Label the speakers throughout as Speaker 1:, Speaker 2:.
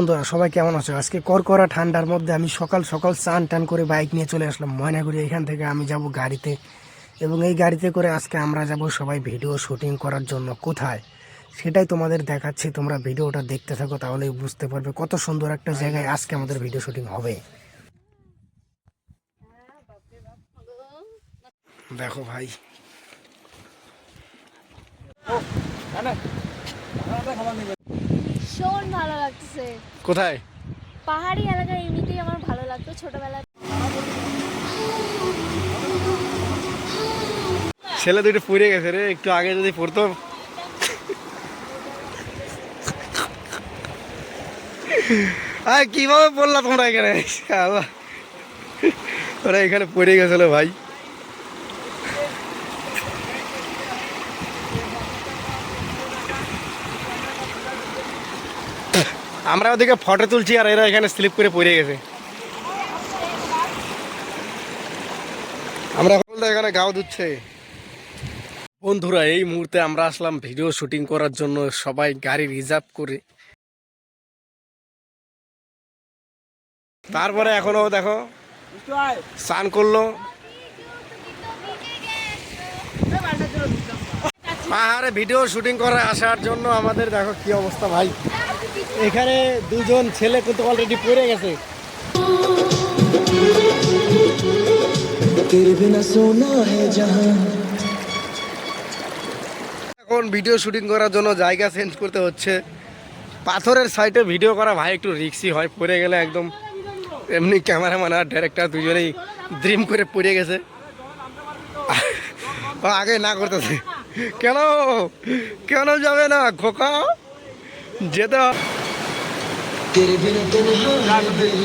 Speaker 1: বন্ধুরা সবাই কেমন আছো আজকে করকরা ঠান্ডার মধ্যে আমি সকাল সকাল স্নান টান করে বাইক নিয়ে চলে আসলাম ময়নাগুড়ি এখান থেকে আমি যাব গাড়িতে এবং এই গাড়িতে করে আজকে আমরা যাব সবাই ভিডিও শুটিং করার জন্য কোথায় সেটাই তোমাদের দেখাচ্ছি তোমরা ভিডিওটা দেখতে থাকো তাহলেই বুঝতে পারবে কত সুন্দর একটা জায়গায় আজকে আমাদের ভিডিও শুটিং হবে দেখো ভাই
Speaker 2: ভীষণ ভালো লাগতেছে।
Speaker 1: কোথায়?
Speaker 2: পাহাড়ি এলাকা এমনিতেই আমার ভালো লাগতো ছোটবেলা
Speaker 1: ছেলে দুটো পড়ে গেছে রে একটু আগে যদি পড়তো। আর কীভাবে পড়লা তোমরা এখানে। ওরা এখানে পড়ে গেছিল ভাই। আমরা ওদিকে ফটো তুলছি আর এরা এখানে স্লিপ করে পড়ে গেছে। আমরা এখানে গাও দিচ্ছে বন্ধুরা, এই মুহূর্তে আমরা আসলাম ভিডিও শুটিং করার জন্য। সবাই গাড়ি রিজার্ভ করে। তারপরে এখনও দেখো, স্নান করল। পাহাড়ে ভিডিও শুটিং করে আসার জন্য আমাদের দেখো কি অবস্থা ভাই। এখানে দুজন ছেলে কিন্তু অলরেডি পড়ে গেছে। এখন ভিডিও শুটিং করার জন্য জায়গা চেঞ্জ করতে হচ্ছে। পাথরের সাইডে ভিডিও করা ভাই একটু রিক্সি হয় পড়ে গেলে একদম এমনি ক্যামেরাম্যান আর ডাইরেক্টর দুজনেই ড্রিম করে পড়ে গেছে। আগে না করতেছে। কেন? কেন যাবে না? খোকা যেতে হবে।
Speaker 3: तेरे बिना तन्हा है दिल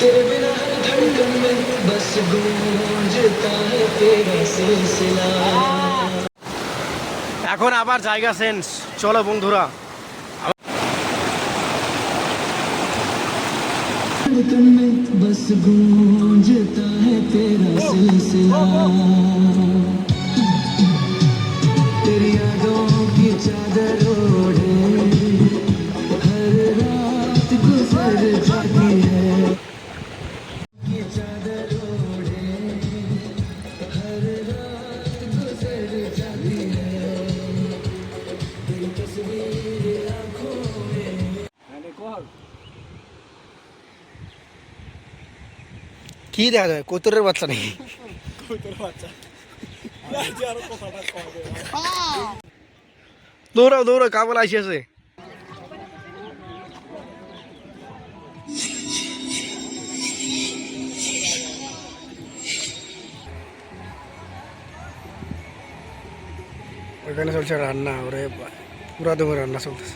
Speaker 3: तेरे बिना हर धड़कन में बस गूंजता है तेरा सिलसिला
Speaker 1: এখন আবার জায়গা চেঞ্জ চলো বন্ধুরা
Speaker 3: धड़कन में बस गूंजता है तेरा सिलसिला
Speaker 1: কি দেখা যায়? কতুরের বাচ্চা নাকি? দৌড়াও দৌড়াও, কাবল আসিয়াছে ওইখানে চলছে রান্না, ওরে পুরা দমে রান্না চলতেছে।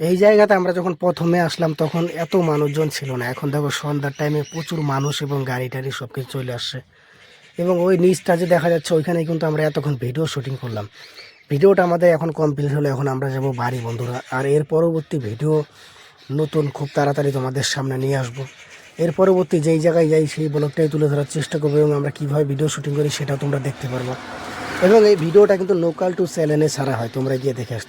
Speaker 1: এই জায়গাতে আমরা যখন প্রথমে আসলাম, তখন এত মানুষজন ছিল না। এখন দেখো সন্ধ্যার টাইমে প্রচুর মানুষ এবং গাড়ি টাড়ি সব কিছু চলে আসছে। এবং ওই নিচটা যে দেখা যাচ্ছে ওইখানে কিন্তু আমরা এতক্ষণ ভিডিও শুটিং করলাম। ভিডিওটা আমাদের এখন কমপ্লিট হলো, এখন আমরা যাব বাড়ি, বন্ধুরা। আর এর পরবর্তী ভিডিও নতুন, খুব তাড়াতাড়ি তোমাদের সামনে নিয়ে আসব। এর পরবর্তী যেই জায়গায় যাই, সেই ব্লগটাই তুলে ধরার চেষ্টা করব এবং আমরা কীভাবে ভিডিও শুটিং করি, সেটাও তোমরা দেখতে পারব। এবং এই ভিডিওটা কিন্তু লোকাল টু চ্যানেলে ছাড়া হয়, তোমরা গিয়ে দেখে আসতে